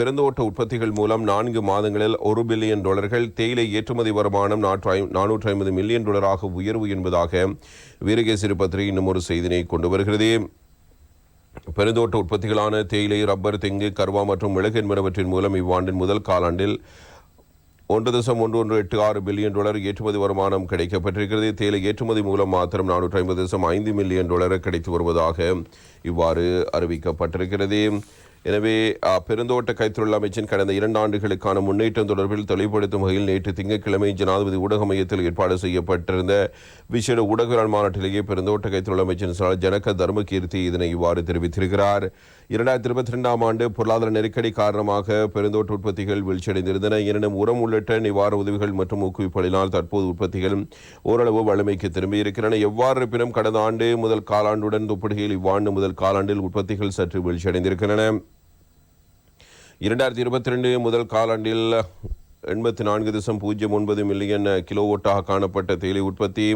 பெருந்தோட்ட உற்பத்திகள் மூலம் நான்கு மாதங்களில் ஒரு பில்லியன் டாலர்கள் தேயிலை ஏற்றுமதி வருமானம் நானூற்றி ஐம்பது மில்லியன் டாலராக உயர்வு என்பதாக வீரகேசரி பத்திரிகை இன்னும் ஒரு செய்தினை கொண்டு வருகிறது. பெருந்தோட்ட உற்பத்திகளான தேயிலை ரப்பர் தெங்கு கருவா மற்றும் மிளகு என்பனவற்றின் மூலம் இவ்வாண்டின் முதல் காலாண்டில் ஒன்று தசம் ஒன்று ஒன்று எட்டு ஆறு பில்லியன் டாலர் ஏற்றுமதி வருமானம் கிடைக்கப்பட்டிருக்கிறது. தேயிலை ஏற்றுமதி மூலம் மாத்திரம் நானூற்றி ஐம்பது தசம் ஐந்து மில்லியன் டாலர் கிடைத்து வருவதாக இவ்வாறு அறிவிக்கப்பட்டிருக்கிறது. எனவே பெருந்தோட்ட கைத்தொழில் அமைச்சின் கடந்த இரண்டு ஆண்டுகளுக்கான முன்னேற்றம் தொடர்பில் தெளிவுபடுத்தும் வகையில் நேற்று திங்கட்கிழமை ஜனாதிபதி ஊடக மையத்தில் ஏற்பாடு செய்யப்பட்டிருந்த விசேட ஊடகவியல் மாநாட்டிலேயே பெருந்தோட்ட கைத்தொழில் அமைச்சின் ஜனக தர்மகீர்த்தி இதனை இவ்வாறு தெரிவித்திருக்கிறார். இரண்டாயிரத்தி இருபத்தி ரெண்டாம் ஆண்டு பொருளாதார நெருக்கடி காரணமாக பெருந்தோட்ட உற்பத்திகள் வீழ்ச்சியடைந்திருந்தன. எனினும் உரம் உள்ளிட்ட நிவாரண உதவிகள் மற்றும் ஊக்குவிப்புகளினால் தற்போது உற்பத்திகள் ஓரளவு வலிமைக்கு திரும்பியிருக்கின்றன. எவ்வாறு இருப்பினும் கடந்த ஆண்டு முதல் காலாண்டுடன் ஒப்பிடுகையில் இவ்வாண்டு முதல் காலாண்டில் உற்பத்திகள் சற்று வீழ்ச்சியடைந்திருக்கின்றன. இரண்டாயிரத்தி இருபத்தி ரெண்டு முதல் காலாண்டில் எண்பத்தி நான்கு தசம் பூஜ்ஜியம் ஒன்பது மில்லியன் கிலோவோட்டாக காணப்பட்ட தேயிலை உற்பத்தி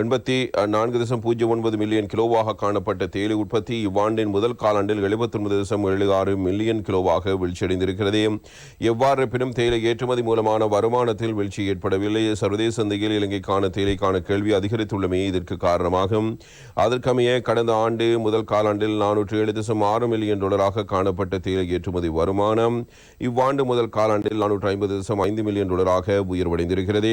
எண்பத்தி நான்கு தசம் பூஜ்ஜியம் ஒன்பது மில்லியன் கிலோவாக காணப்பட்ட தேயிலை உற்பத்தி இவ்வாண்டின் முதல் காலாண்டில் எழுபத்தொன்பது தசம் ஏழு ஆறு மில்லியன் கிலோவாக வீழ்ச்சியடைந்திருக்கிறது. எவ்வாறு இருப்பினும் தேயிலை ஏற்றுமதி மூலமான வருமானத்தில் வீழ்ச்சி ஏற்படவில்லை. சர்வதேச சந்தையில் இலங்கைக்கான தேயிலைக்கான கேள்வி அதிகரித்துள்ளமே இதற்கு காரணமாகும். அதற்கமைய கடந்த ஆண்டு முதல் காலாண்டில் நானூற்று ஏழு தசம் ஆறு மில்லியன் டாலராக காணப்பட்ட தேயிலை ஏற்றுமதி வருமானம் இவ்வாண்டு முதல் காலாண்டில் நானூற்று ஐம்பது தசம் ஐந்து மில்லியன் டாலராக உயர்வடைந்திருக்கிறது.